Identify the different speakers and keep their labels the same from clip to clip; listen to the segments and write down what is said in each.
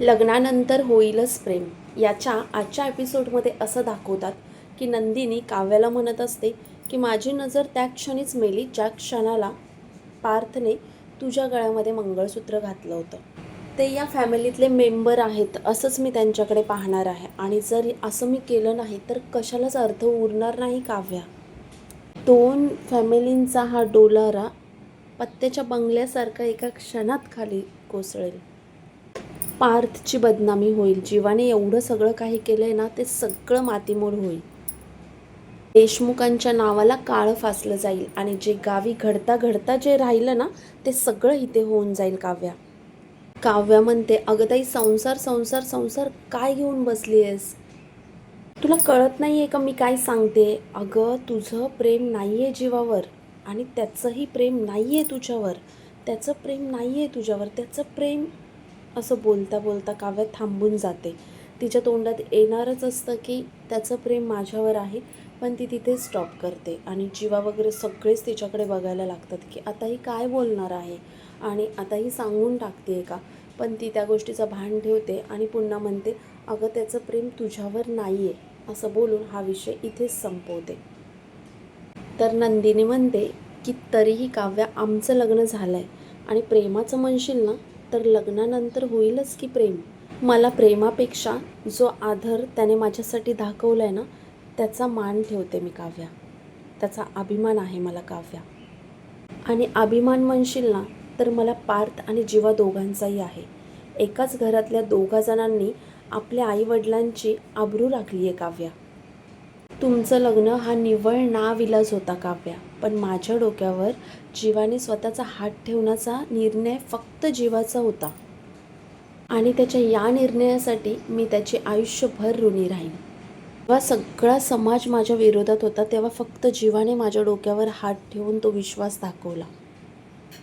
Speaker 1: लग्नानंतर होईलच प्रेम. याच्या आजच्या एपिसोडमध्ये असं दाखवतात की नंदिनी काव्याला म्हणत असते की माझी नजर त्या क्षणीच मेली ज्या क्षणाला पार्थने तुझ्या गळ्यामध्ये मंगळसूत्र घातलं होतं. ते या फॅमिलीतले मेंबर आहेत असंच मी त्यांच्याकडे पाहणार आहे. आणि जर असं मी केलं नाही तर कशालाच अर्थ उरणार नाही काव्या. दोन फॅमिलींचा हा डोलारा पत्त्याच्या बंगल्यासारखा एका क्षणात खाली कोसळेल. पार्थची बदनामी होईल. जीवाने एवढं सगळं काही केलं आहे ना ते सगळं मातीमोड होईल. देशमुखांच्या नावाला काळं फासलं जाईल आणि जे गावी घडता घडता जे राहिलं ना ते सगळं इथे होऊन जाईल काव्या. काव्या म्हणते अगं ताई संसार संसार संसार काय घेऊन बसली आहेस तुला कळत नाही आहे का मी काय सांगते? अगं तुझं प्रेम नाही आहे जीवावर आणि त्याचंही प्रेम नाही आहे तुझ्यावर. त्याचं प्रेम नाही आहे तुझ्यावर. त्याचं प्रेम असं बोलता बोलता काव्य थांबून जाते. तिच्या तोंडात येणारच असतं की त्याचं प्रेम माझ्यावर आहे पण ती तिथे स्टॉप करते आणि जीवा वगैरे सगळेच तिच्याकडे बघायला लागतात की आता ही काय बोलणार आहे आणि आता ही सांगून टाकते आहे का? पण ती त्या गोष्टीचं भान ठेवते आणि पुन्हा म्हणते अगं त्याचं प्रेम तुझ्यावर नाही आहे असं बोलून हा विषय इथेच संपवते. तर नंदिनी म्हणते की तरीही काव्या आमचं लग्न झालं आहे आणि प्रेमाचं म्हणशील ना तर लग्नानंतर होईलच की प्रेम? मला प्रेमापेक्षा जो आदर त्याने माझ्यासाठी दाखवला आहे ना त्याचा मान ठेवते मी काव्या. त्याचा अभिमान आहे मला काव्या. आणि अभिमान म्हणशील ना तर मला पार्थ आणि जीवा दोघांचाही आहे. एकाच घरातल्या दोघा जणांनी आपल्या आईवडिलांची आबरू राखली आहे काव्या. तुमचं लग्न हा निव्वळ नाविलाज होता काव्या. पण माझ्या डोक्यावर जीवाने स्वतःचा हात ठेवण्याचा निर्णय फक्त जीवाचा होता. आणि त्याच्या या निर्णयासाठी मी त्याचे आयुष्यभर ऋणी राहीन. जेव्हा सगळा समाज माझ्या विरोधात होता तेव्हा फक्त जीवाने माझ्या डोक्यावर हात ठेवून तो विश्वास दाखवला.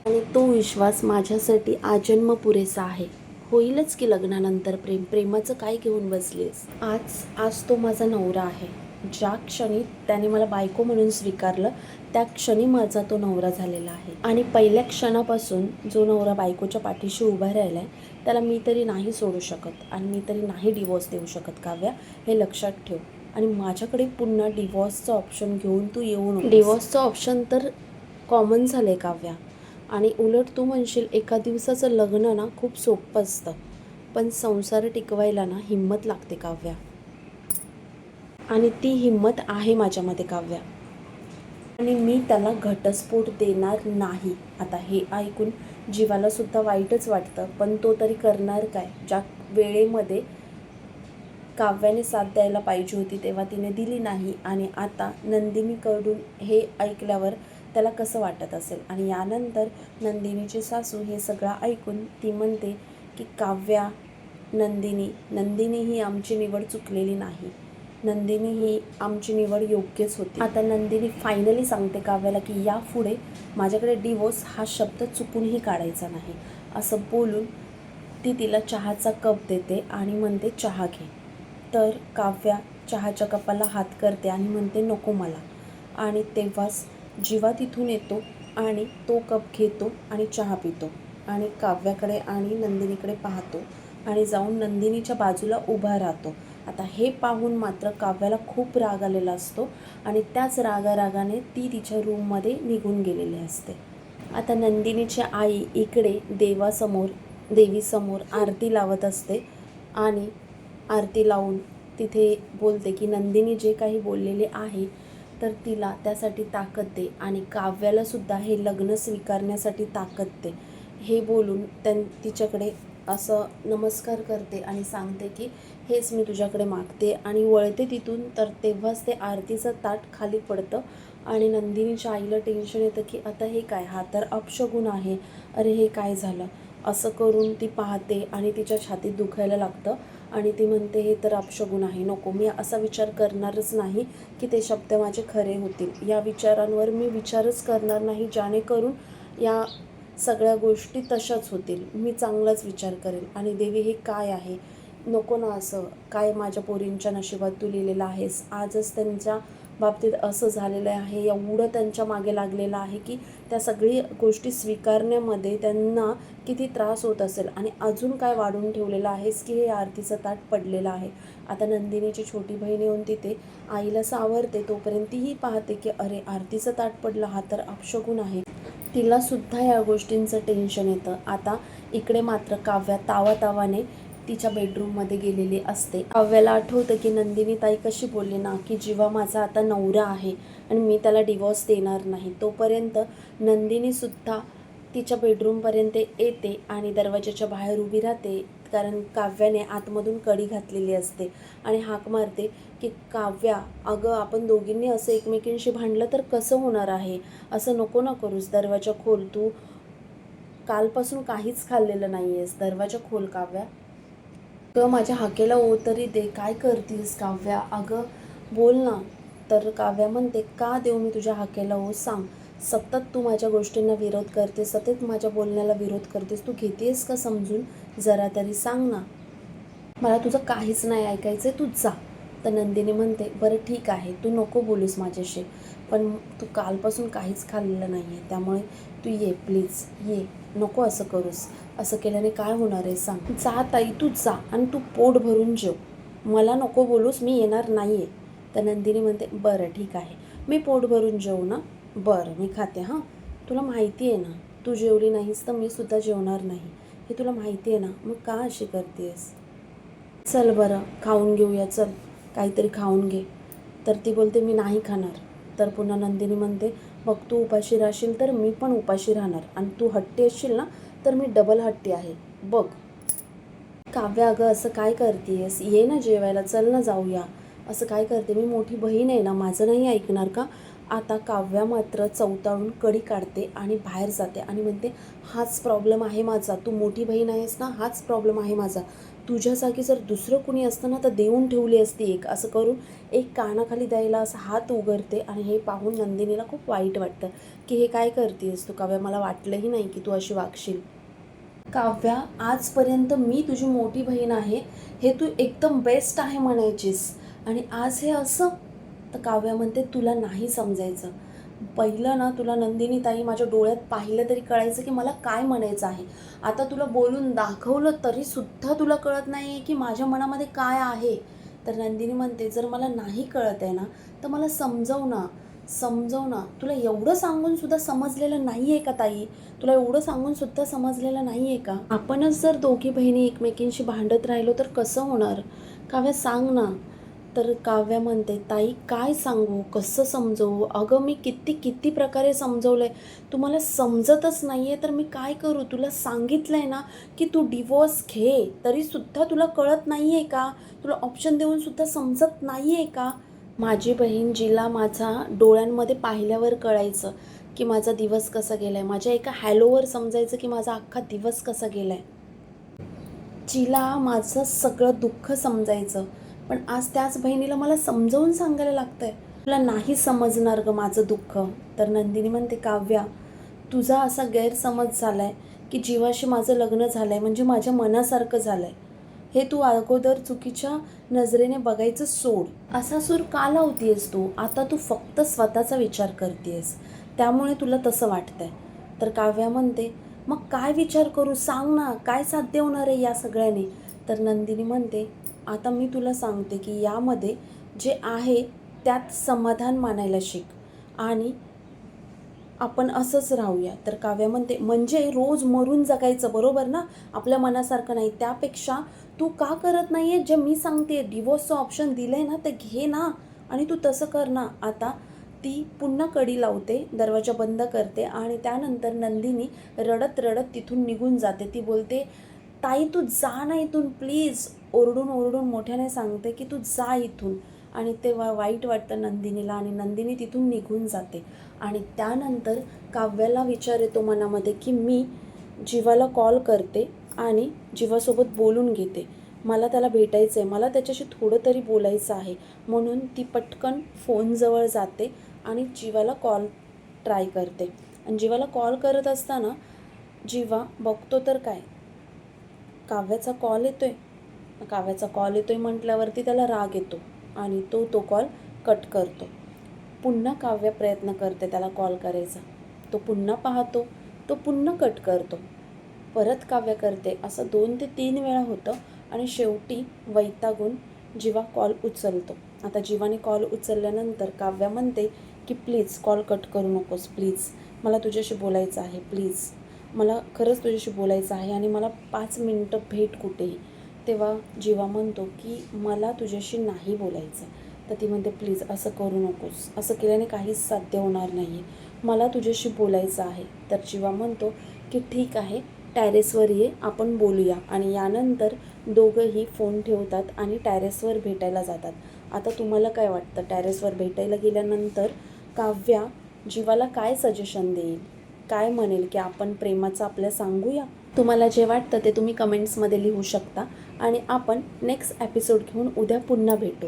Speaker 1: आणि तो विश्वास माझ्यासाठी आजन्म पुरेसा आहे. होईलच की लग्नानंतर प्रेम? प्रेमाचं काय घेऊन बसलीस? आज आज तो माझा नवरा आहे. ज्या क्षणी त्याने मला बायको म्हणून स्वीकारलं त्या क्षणी माझा तो नवरा झालेला आहे. आणि पहिल्या क्षणापासून जो नवरा बायकोच्या पाठीशी उभा राहिला आहे त्याला मी तरी नाही सोडू शकत आणि मी तरी नाही डिवोर्स देऊ शकत काव्या. हे लक्षात ठेव. आणि माझ्याकडे पुन्हा डिवॉर्सचं ऑप्शन घेऊन तू येऊन डिवॉर्सचं ऑप्शन तर कॉमन झालं आहे काव्या. आणि उलट तू म्हणशील एका दिवसाचं लग्न ना खूप सोपं असतं. पण संसार टिकवायला ना हिंमत लागते काव्या. आणि ती हिंमत आहे माझ्यामध्ये काव्या. आणि मी त्याला घटस्फोट देणार नाही. आता हे ऐकून जीवालासुद्धा वाईटच वाटतं. पण तो तरी करणार काय? ज्या वेळेमध्ये काव्याने साथ द्यायला पाहिजे होती तेव्हा तिने दिली नाही. आणि आता नंदिनीकडून हे ऐकल्यावर त्याला कसं वाटत असेल? आणि यानंतर नंदिनीची सासू हे सगळं ऐकून ती म्हणते की काव्या नंदिनी नंदिनी ही आमची निवड चुकलेली नाही. नंदिनी ही आमची निवड योग्यच होती. आता नंदिनी फायनली सांगते काव्याला की यापुढे माझ्याकडे डिवोर्स हा शब्द चुकूनही काढायचा नाही. असं बोलून ती तिला चहाचा कप देते आणि म्हणते चहा घे. तर काव्या चहाच्या कपाला हात करते आणि म्हणते नको मला. आणि तेव्हाच जीवा तिथून येतो आणि तो कप घेतो आणि चहा पितो. आणि काव्याकडे आणि नंदिनीकडे पाहतो आणि जाऊन नंदिनीच्या बाजूला उभा राहतो. आता हे पाहून मात्र काव्याला खूप राग आलेला असतो आणि त्याच रागारागाने ती तिच्या रूममध्ये निघून गेलेली असते. आता नंदिनीची आई इकडे देवासमोर देवीसमोर आरती लावत असते आणि आरती लावून तिथे बोलते की नंदिनी जे काही बोललेले आहे तर तिला त्यासाठी ताकद दे आणि काव्यालासुद्धा हे लग्न स्वीकारण्यासाठी ताकद दे. हे बोलून त्यां तिच्याकडे असं नमस्कार करते आणि सांगते की हेच मी तुझ्याकडे मागते आणि वळते तिथून. तर तेव्हाच ते आरतीचं ताट खाली पडतं आणि नंदिनीच्या आईला टेन्शन येतं की आता हे काय? हा तर अपशगुण आहे. अरे हे काय झालं? असं करून ती पाहते आणि तिच्या छातीत दुखायला लागतं आणि ती म्हणते हे तर अपशगुण आहे. नको मी असा विचार करणारच नाही की ते शब्द माझे खरे होतील. या विचारांवर मी विचारच करणार नाही जेणेकरून या सगळ्या गोष्टी तशाच होतील. मी चांगलाच विचार करेल आणि देवी हे काय आहे? नको ना असं. काय माझ्या पोरींच्या नशिबात तू लिहिलेलं आहेस? आजच त्यांच्या बाबतीत असं झालेलं आहे. एवढं त्यांच्या मागे लागलेलं आहे की त्या सगळी गोष्टी स्वीकारण्यामध्ये त्यांना किती त्रास होत असेल. आणि अजून काय वाढून ठेवलेलं आहेस की हे आरतीचं ताट पडलेलं आहे? आता नंदिनीची छोटी बहीण येऊन तिथे आईला सावरते. तोपर्यंत तीही पाहते की अरे आरतीचं ताट पडलं. हा तर अपशगुन आहे. तिलासुद्धा या गोष्टींचं टेन्शन येतं. आता इकडे मात्र काव्या तावा तावाने तिच्या बेडरूममध्ये गेलेली असते. काव्याला आठवतं की नंदिनी ताई कशी बोलली ना की जीवा माझा आता नवरा आहे आणि मी त्याला डिवॉर्स देणार नाही. तोपर्यंत नंदिनीसुद्धा तिच्या बेडरूमपर्यंत येते आणि दरवाजाच्या बाहेर उभी राहते कारण काव्याने आतमधून कडी घातलेली असते आणि हाक मारते की काव्या अगं आपण दोघींनी असं एकमेकींशी भांडलं तर कसं होणार आहे? असं नको ना करूस. दरवाजा खोल. तू कालपासून काहीच खाल्लेलं नाही आहेस दरवाजा खोल काव्या. अगं माझ्या हाकेला ओ तरी दे काय करतीस काव्या? अगं बोल ना. तर काव्या म्हणते का देऊ मी तुझ्या हाकेला? ओ सांग. सतत तू माझ्या गोष्टींना विरोध करतेस सतत माझ्या बोलण्याला विरोध करतेस. तू घेतेस का समजून? जरा तरी सांग ना. मला तुझं काहीच नाही ऐकायचं तू जा. तर नंदिनी म्हणते बरं ठीक आहे तू नको बोलूस माझ्याशी पण तू कालपासून काहीच खाल्लेलं नाही आहे त्यामुळे तू ये प्लीज ये नको असं करूस. असं केल्याने काय होणार आहे सांग. जा ताई तू जा आणि तू पोट भरून जेव. मला नको बोलूस मी येणार नाही आहे तर नंदिनी म्हणते बरं ठीक आहे मी पोट भरून जेवू ना? बरं मी खाते हां? तुला माहिती आहे ना तू जेवली नाहीस तर मी सुद्धा जेवणार नाही. हे तुला माहिती आहे ना मग का अशी करतेस? चल बरं खाऊन घेऊया चल. काहीतरी खाऊन घे. तर ती बोलते मी नाही खाणार. तर पुन्हा नंदिनी म्हणते बघ तू उपाशी राहशील तर मी पण उपाशी राहणार. आणि तू हट्टी असशील ना तर मी डबल हट्टी आहे. बघ. काव्या अगं असं काय करतेस ये ना जेवायला चल ना जाऊया. असं काय करते? मी मोठी बहीण आहे ना माझं नाही ऐकणार का? आता काव्या मात्र चौताळून कडी काढते आणि बाहेर जाते आणि म्हणते हाच प्रॉब्लेम आहे माझा. तू मोठी बहीण आहेस ना हाच प्रॉब्लेम आहे माझा. तुझ्या जागी जर दुसरं कुणी असतं ना तर देऊन ठेवली असती एक. असं करून एक कानाखाली द्यायला असं हात उघडते आणि हे पाहून नंदिनीला खूप वाईट वाटतं की हे काय करतेस तू काव्या? मला वाटलंही नाही की तू अशी वागशील. काव्या आजपर्यंत मी तुझी मोठी बहीण आहे. हे तू एकदम बेस्ट आहे म्हणायचीस. आणि आज हे असं? तर काव्या म्हणते तुला नाही समजायचं. पहिलं ना तुला नंदिनी ताई माझ्या डोळ्यात पाहिलं तरी कळायचं की मला काय म्हणायचं आहे. आता तुला बोलून दाखवलं तरी सुद्धा तुला कळत नाही आहे की माझ्या मनामध्ये काय आहे. तर नंदिनी म्हणते जर मला नाही कळत आहे ना तर मला समजव ना समजव ना. तुला एवढं सांगून सुद्धा समजलेलं नाही आहे का ताई? तुला एवढं सांगून सुद्धा समजलेलं नाही आहे का? आपणच जर दोघी बहिणी एकमेकींशी भांडत राहिलो तर कसं होणार? काव्या सांग ना. तर काव्या म्हणते ताई काय सांगू? कसं समजवू? अगं मी किती किती प्रकारे समजवलं आहे तुम्हाला समजतच नाही आहे तर मी काय करू? तुला सांगितलं आहे ना की तू डिवोर्स घे तरीसुद्धा तुला कळत नाही आहे का? तुला ऑप्शन देऊनसुद्धा समजत नाही आहे का? माझी बहीण जिला माझा डोळ्यांमध्ये पाहिल्यावर कळायचं की माझा दिवस कसा गेला आहे माझ्या एका हॅलोवर समजायचं की माझा अख्खा दिवस कसा गेला आहे जिला माझं सगळं दुःख समजायचं. पण आज त्याच बहिणीला मला समजावून सांगायला लागतंय. तुला नाही समजणार ग माझं दुःख. तर नंदिनी म्हणते काव्या तुझा असा गैरसमज झालाय की जीवाशी माझं लग्न झालंय म्हणजे माझ्या मनासारखं झालंय. हे तू अगोदर चुकीच्या नजरेने बघायचं सोड. असा सूर का लावतीयस तू? आता तू फक्त स्वतःचा विचार करतेस त्यामुळे तुला तसं वाटतंय. तर काव्या म्हणते मग काय विचार करू? सांग ना काय साध्य होणार आहे या सगळ्याने? तर नंदिनी म्हणते आता मी तुला सांगते की यामध्ये जे आहे त्यात समाधान मानायला शिक. आणि आपण असंच राहूया. तर काव्या म्हणते म्हणजे रोज मरून जगायचं बरोबर ना? आपल्या मनासारखं नाही. त्यापेक्षा तू का करत नाही आहे जे मी सांगते डिवोर्सचं ऑप्शन दिलं आहे ना ते घे ना. आणि तू तसं कर ना. आता ती पुन्हा कडी लावते दरवाजा बंद करते आणि त्यानंतर नंदिनी रडत रडत तिथून निघून जाते. ती बोलते ताई तू जा ना इथून प्लीज ओरडून ओरडून मोठ्याने सांगते की तू जा इथून. आणि ते वा वाईट वाटतं नंदिनीला आणि नंदिनी तिथून निघून जाते. आणि त्यानंतर काव्याला विचार येतो मनामध्ये की मी जीवाला कॉल करते आणि जीवासोबत बोलून घेते. मला त्याला भेटायचं आहे मला त्याच्याशी थोडं तरी बोलायचं आहे. म्हणून ती पटकन फोनजवळ जाते आणि जीवाला कॉल ट्राय करते. आणि जीवाला कॉल करत असताना जीवा बघतो तर काय? काव्याचा कॉल येतो आहे काव्याचा कॉल येतोय म्हटल्यावरती त्याला राग येतो आणि तो तो कॉल कट करतो. पुन्हा काव्य प्रयत्न करते त्याला कॉल करायचा. तो पुन्हा पाहतो तो पुन्हा कट करतो. परत काव्य करते. असं दोन ते तीन वेळा होतं आणि शेवटी वैतागून जीवा कॉल उचलतो. आता जीवाने कॉल उचलल्यानंतर काव्या म्हणते की प्लीज कॉल कट करू नकोस. प्लीज मला तुझ्याशी बोलायचं आहे. प्लीज मला खरंच तुझ्याशी बोलायचं आहे आणि मला पाच मिनटं भेट कुठेही. तेव्हा जीवा म्हणतो की मला तुझ्याशी नाही बोलायचं तर ती म्हणते प्लीज असं करू नकोस. असं केल्याने काहीच साध्य होणार नाही आहे मला तुझ्याशी बोलायचं आहे. तर जीवा म्हणतो की ठीक आहे टॅरेसवर ये आपण बोलूया. आणि यानंतर दोघंही फोन ठेवतात आणि टॅरेसवर भेटायला जातात. आता तुम्हाला काय वाटतं? टॅरेसवर भेटायला गेल्यानंतर काव्या जीवाला काय सजेशन देईल? काय म्हणेल? की आपण प्रेमाचं आपल्या सांगूया? तुम्हाला जे वाटतं ते तुम्ही कमेंट्समध्ये लिहू शकता. आणि आपण नेक्स्ट एपिसोड घेऊन उद्या पुन्हा भेटू.